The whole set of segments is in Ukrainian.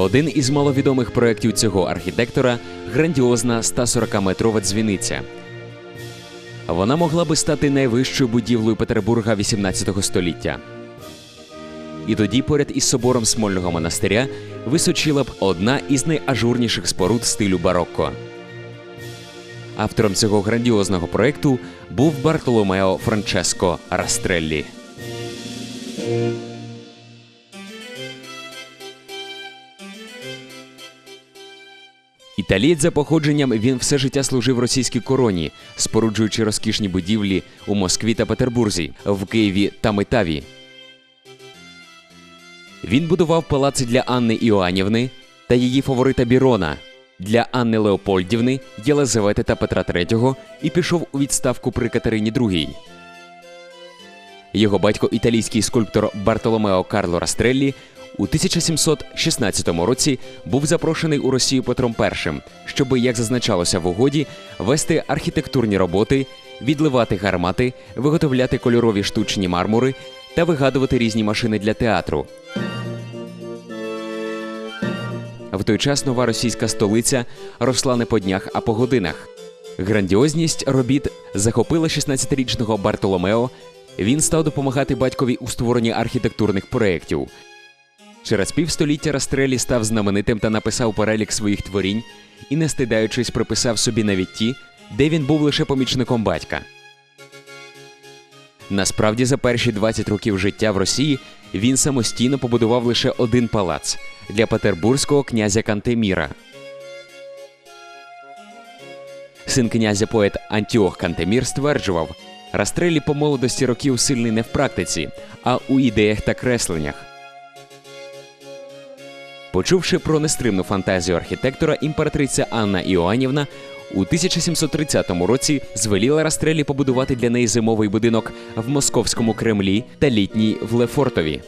Один із маловідомих проєктів цього архітектора грандіозна 140-метрова дзвіниця. Вона могла би стати найвищою будівлею Петербурга XVIII століття. І тоді поряд із собором Смольного монастиря височила б одна із найажурніших споруд стилю барокко. Автором цього грандіозного проєкту був Бартоломео Франческо Растреллі. Італієць за походженням він все життя служив російській короні, споруджуючи розкішні будівлі у Москві та Петербурзі, в Києві та Метаві. Він будував палаци для Анни Іоанівни та її фаворита Бірона, для Анни Леопольдівни, Єлизавети та Петра III і пішов у відставку при Катерині II. Його батько, італійський скульптор Бартоломео Карло Растреллі, у 1716 році був запрошений у Росію Петром І, щоби, як зазначалося в угоді, вести архітектурні роботи, відливати гармати, виготовляти кольорові штучні мармури та вигадувати різні машини для театру. В той час нова російська столиця росла не по днях, а по годинах. Грандіозність робіт захопила 16-річного Бартоломео. Він став допомагати батькові у створенні архітектурних проєктів. Через півстоліття Растрелі став знаменитим та написав перелік своїх творінь і, не стидаючись, приписав собі навіть ті, де він був лише помічником батька. Насправді, за перші 20 років життя в Росії він самостійно побудував лише один палац для петербурзького князя Кантеміра. Син князя поет Антіох Кантемір стверджував, Растрелі по молодості років сильний не в практиці, а у ідеях та кресленнях. Почувши про нестримну фантазію архітектора, імператриця Анна Іоанівна у 1730 році звеліла Растрелі побудувати для неї зимовий будинок в московському Кремлі та літній в Лефортові.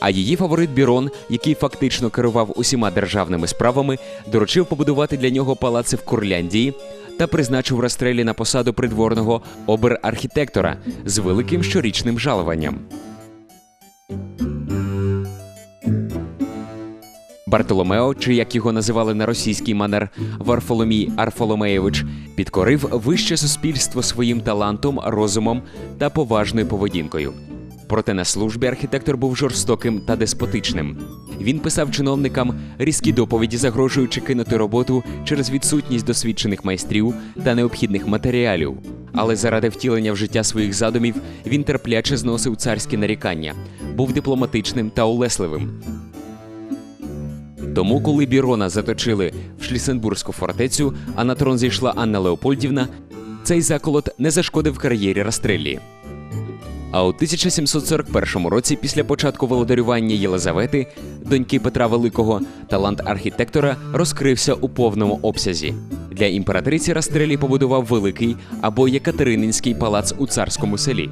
А її фаворит Бірон, який фактично керував усіма державними справами, доручив побудувати для нього палаци в Курляндії та призначив Растрелі на посаду придворного обер-архітектора з великим щорічним жалуванням. Бартоломео, чи як його називали на російський манер Варфоломій Арфоломеєвич, підкорив вище суспільство своїм талантом, розумом та поважною поведінкою. Проте на службі архітектор був жорстоким та деспотичним. Він писав чиновникам різкі доповіді, загрожуючи кинути роботу через відсутність досвідчених майстрів та необхідних матеріалів. Але заради втілення в життя своїх задумів він терпляче зносив царські нарікання, був дипломатичним та улесливим. Тому, коли Бірона заточили в Шлісенбурзьку фортецю, а на трон зійшла Анна Леопольдівна, цей заколот не зашкодив кар'єрі Растреллі. А у 1741 році, після початку володарювання Єлизавети, доньки Петра Великого, талант архітектора розкрився у повному обсязі. Для імператриці Растреллі побудував великий або Єкатерининський палац у царському селі.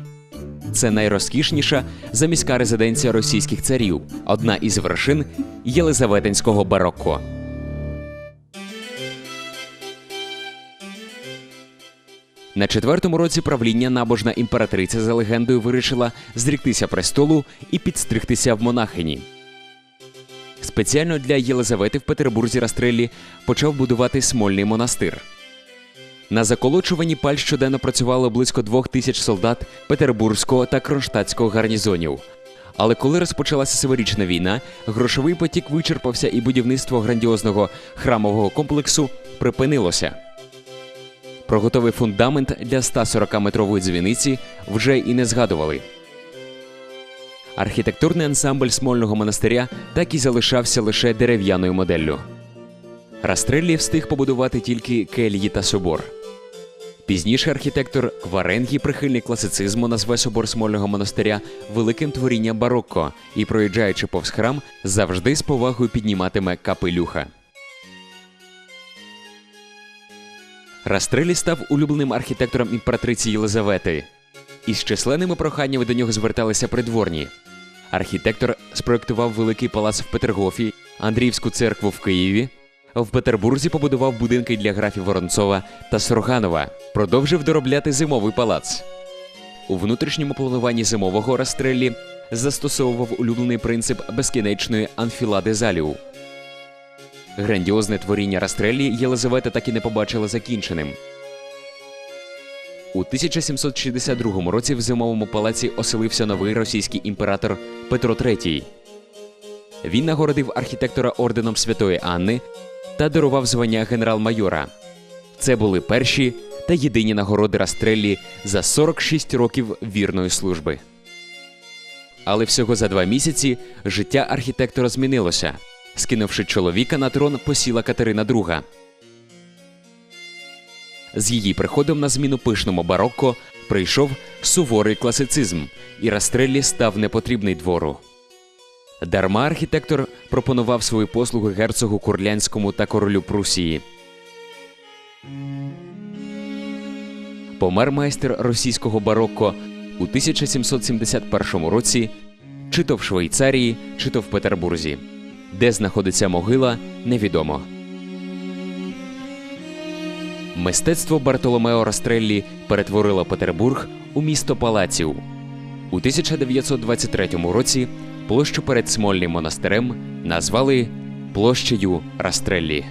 Це найрозкішніша заміська резиденція російських царів, одна із вершин Єлизаветинського барокко. На четвертому році правління набожна імператриця за легендою вирішила зріктися престолу і підстригтися в монахині. Спеціально для Єлизавети в Петербурзі Растреллі почав будувати Смольний монастир. На заколочуванні паль щоденно працювало близько двох тисяч солдат Петербурзького та Кронштадтського гарнізонів. Але коли розпочалася Северічна війна, грошовий потік вичерпався і будівництво грандіозного храмового комплексу припинилося. Про готовий фундамент для 140-метрової дзвіниці вже і не згадували. Архітектурний ансамбль Смольного монастиря так і залишався лише дерев'яною моделлю. Растреллі встиг побудувати тільки кельї та собор. Пізніше архітектор Кваренгі, прихильник класицизму, назве собор Смольного монастиря великим творінням барокко і, проїжджаючи повз храм, завжди з повагою підніматиме капелюха. Растрелі став улюбленим архітектором імператриці Єлизавети. Із численними проханнями до нього зверталися придворні. Архітектор спроектував великий палац в Петергофі, Андріївську церкву в Києві. В Петербурзі побудував будинки для графів Воронцова та Сороганова, продовжив доробляти зимовий палац. У внутрішньому плануванні зимового Растреллі застосовував улюблений принцип безкінечної анфілади залів. Грандіозне творіння Растреллі Єлизавета так і не побачила закінченим. У 1762 році в зимовому палаці оселився новий російський імператор Петро III. Він нагородив архітектора орденом Святої Анни та дарував звання генерал-майора. Це були перші та єдині нагороди Растреллі за 46 років вірної служби. Але всього за два місяці життя архітектора змінилося. Скинувши чоловіка на трон, посіла Катерина II. З її приходом на зміну пишному барокко прийшов суворий класицизм, і Растреллі став непотрібний двору. Дарма архітектор пропонував свої послуги герцогу Курлянському та королю Прусії. Помер майстер російського барокко у 1771 році, чи то в Швейцарії, чи то в Петербурзі. Де знаходиться могила, невідомо. Мистецтво Бартоломео Растреллі перетворило Петербург у місто палаців. У 1923 році площу перед Смольним монастирем назвали площею Растреллі.